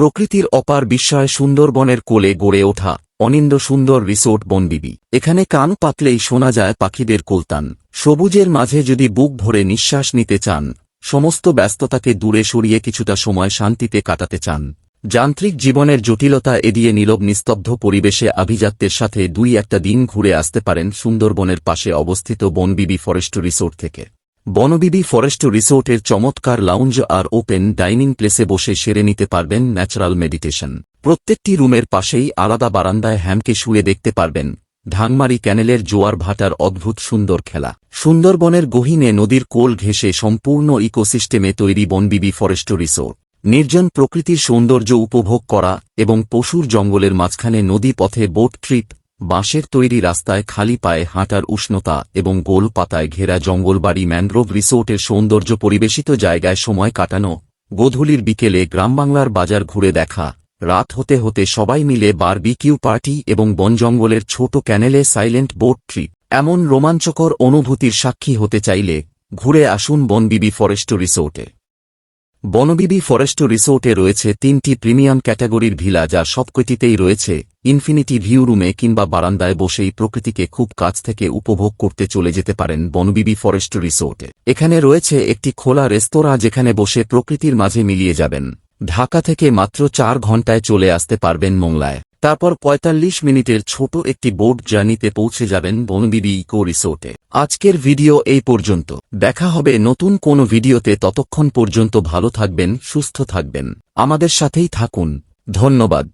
প্রকৃতির অপার বিস্ময় সুন্দরবনের কোলে গড়ে ওঠা অনিন্দ সুন্দর রিসোর্ট বনবিবি। এখানে কান পাতলেই শোনা যায় পাখিদের কোলতান। সবুজের মাঝে যদি বুক ভরে নিঃশ্বাস নিতে চান, সমস্ত ব্যস্ততাকে দূরে সরিয়ে কিছুটা সময় শান্তিতে কাটাতে চান। যান্ত্রিক জীবনের জটিলতা এড়িয়ে নীরব নিস্তব্ধ পরিবেশে আভিজাত্যের সাথে দুই একটা দিন ঘুরে আসতে পারেন সুন্দরবনের পাশে অবস্থিত বনবিবি ফরেস্ট রিসোর্ট থেকে। বনবিবি ফরেস্ট রিসোর্টের চমৎকার লাউঞ্জ আর ওপেন ডাইনিং প্লেসে বসে সেরে নিতে পারবেন ন্যাচারাল মেডিটেশন। প্রত্যেকটি রুমের পাশেই আলাদা বারান্দায় হ্যামকে শুয়ে দেখতে পারবেন। ঢাংমারি ক্যানেলের জোয়ার ভাটার অদ্ভুত সুন্দর খেলা। সুন্দরবনের গহীনে নদীর কোল ঘেঁষে সম্পূর্ণ ইকোসিস্টেমে তৈরি বনবিবি ফরেস্ট রিসোর্ট। নির্জন প্রকৃতির সৌন্দর্য উপভোগ করা এবং পশুর জঙ্গলের মাঝখানে নদী পথে বোট ট্রিপ বাঁশের তৈরি রাস্তায় খালি পায়ে হাঁটার উষ্ণতা এবং গোল পাতায় ঘেরা জঙ্গলবাড়ি ম্যানগ্রোভ রিসোর্টের সৌন্দর্য পরিবেশিত জায়গায় সময় কাটানো। গোধূলির বিকেলে গ্রামবাংলার বাজার ঘুরে দেখা। রাত হতে হতে সবাই মিলে বারবিকিউ পার্টি এবং বনজঙ্গলের ছোট ক্যানেলে সাইলেন্ট বোট ট্রিপ। এমন রোমাঞ্চকর অনুভূতির সাক্ষী হতে চাইলে ঘুরে আসুন বনবিবি ফরেস্ট রিসোর্টে। বনবিবি ফরেস্ট রিসোর্টে রয়েছে তিনটি প্রিমিয়াম ক্যাটাগরির ভিলা যা সবকটিতেই রয়েছে, ইনফিনিটি ভিউ রুমে কিংবা বারান্দায় বসেই প্রকৃতিকে খুব কাছ থেকে উপভোগ করতে চলে যেতে পারেন বনবিবি ফরেস্ট রিসোর্টে। এখানে রয়েছে একটি খোলা রেস্তোরাঁ যেখানে বসে প্রকৃতির মাঝে মিলিয়ে যাবেন। ঢাকা থেকে মাত্র চার ঘন্টায় চলে আসতে পারবেন মোংলায়। তারপর ৪৫ মিনিটের ছোট একটি বোট জার্নিতে পৌঁছে যাবেন বনবিবি ইকো রিসোর্টে। আজকের ভিডিও এই পর্যন্ত। দেখা হবে নতুন কোন ভিডিওতে, ততক্ষণ পর্যন্ত ভালো থাকবেন, সুস্থ থাকবেন। আমাদের সাথেই থাকুন। ধন্যবাদ।